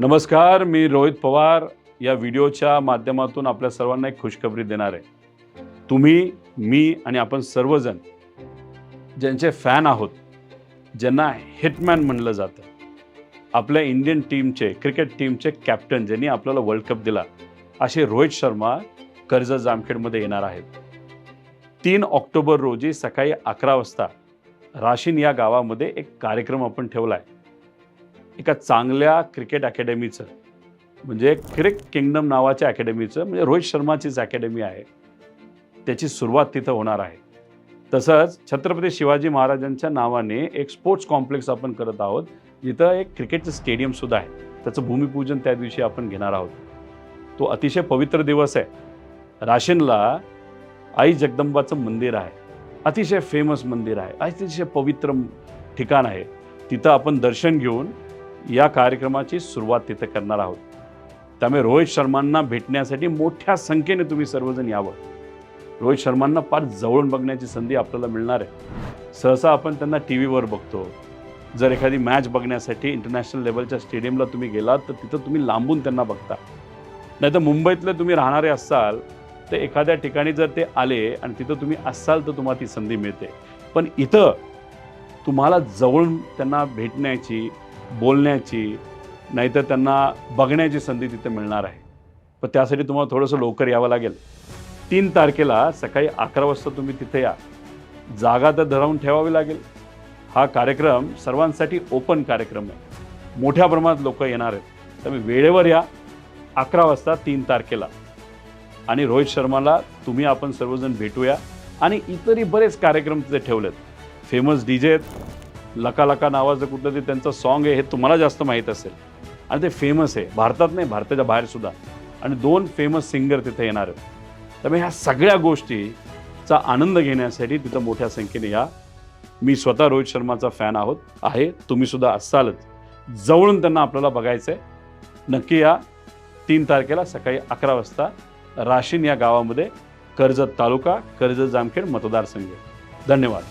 नमस्कार मी रोहित पवार. या व्हिडिओच्या माध्यमातून आपल्या सर्वांना एक खुशखबरी देणार आहे. तुम्ही मी आणि आपण सर्वजण ज्यांचे फॅन आहोत ज्यांना हिटमॅन म्हणलं जातं आपल्या इंडियन टीमचे क्रिकेट टीमचे कॅप्टन ज्यांनी आपल्याला वर्ल्ड कप दिला असे रोहित शर्मा कर्ज जामखेडमध्ये येणार आहेत. तीन ऑक्टोबर रोजी सकाळी अकरा वाजता राशीन या गावामध्ये एक कार्यक्रम आपण ठेवला आहे एका चांगल्या क्रिकेट अकॅडमीचं म्हणजे क्रिक किंगडम नावाच्या अकॅडमीचं म्हणजे रोहित शर्माचीच अकॅडमी आहे. त्याची सुरुवात तिथं होणार आहे. तसंच छत्रपती शिवाजी महाराजांच्या नावाने एक स्पोर्ट्स कॉम्प्लेक्स आपण करत आहोत जिथं एक क्रिकेटचं स्टेडियमसुद्धा आहे. त्याचं भूमिपूजन त्या दिवशी आपण घेणार आहोत. तो अतिशय पवित्र दिवस आहे. राशीनला आई जगदंबाचं मंदिर आहे. अतिशय फेमस मंदिर आहे. अतिशय पवित्र ठिकाण आहे. तिथं आपण दर्शन घेऊन या कार्यक्रमाची सुरुवात तिथं करणार आहोत. त्यामुळे रोहित शर्मांना भेटण्यासाठी मोठ्या संख्येने तुम्ही सर्वजण यावं. रोहित शर्मांना फार जवळून बघण्याची संधी आपल्याला मिळणार आहे. सहसा आपण त्यांना टी व्हीवर बघतो. जर एखादी मॅच बघण्यासाठी इंटरनॅशनल लेवलच्या स्टेडियमला तुम्ही गेलात तर तिथं तुम्ही लांबून त्यांना बघता. नाही तर मुंबईतले तुम्ही राहणारे असाल तर एखाद्या ठिकाणी जर ते आले आणि तिथं तुम्ही असाल तर तुम्हाला ती संधी मिळते. पण इथं तुम्हाला जवळून त्यांना भेटण्याची बोलण्याची नाहीतर त्यांना बघण्याची संधी तिथे मिळणार आहे. पण त्यासाठी तुम्हाला थोडंसं लवकर यावं लागेल. तीन तारखेला सकाळी अकरा वाजता तुम्ही तिथे या. जागा तर धरावून ठेवावी लागेल. हा कार्यक्रम सर्वांसाठी ओपन कार्यक्रम आहे. मोठ्या प्रमाणात लोक येणार आहेत. त्यामुळे वेळेवर या. अकरा वाजता तीन तारखेला. आणि रोहित शर्माला तुम्ही आपण सर्वजण भेटूया. आणि इतरही बरेच कार्यक्रम तिथे ठेवलेत. फेमस डी जे आहेत. लका लका नावाचं कुठलं ते त्यांचं सॉन्ग आहे हे तुम्हाला जास्त माहीत असेल. आणि ते फेमस आहे. भारतात नाही भारताच्या बाहेरसुद्धा आणि दोन फेमस सिंगर तिथे येणार आहेत. त्यामुळे ह्या सगळ्या गोष्टीचा आनंद घेण्यासाठी तिथं मोठ्या संख्येने या मी स्वतः रोहित शर्माचा फॅन आहोत. आहे. तुम्हीसुद्धा असालच. जवळून त्यांना आपल्याला बघायचं आहे नक्की या तीन तारखेला सकाळी अकरा वाजता राशीन या गावामध्ये कर्जत तालुका कर्जत जामखेड मतदारसंघ. धन्यवाद.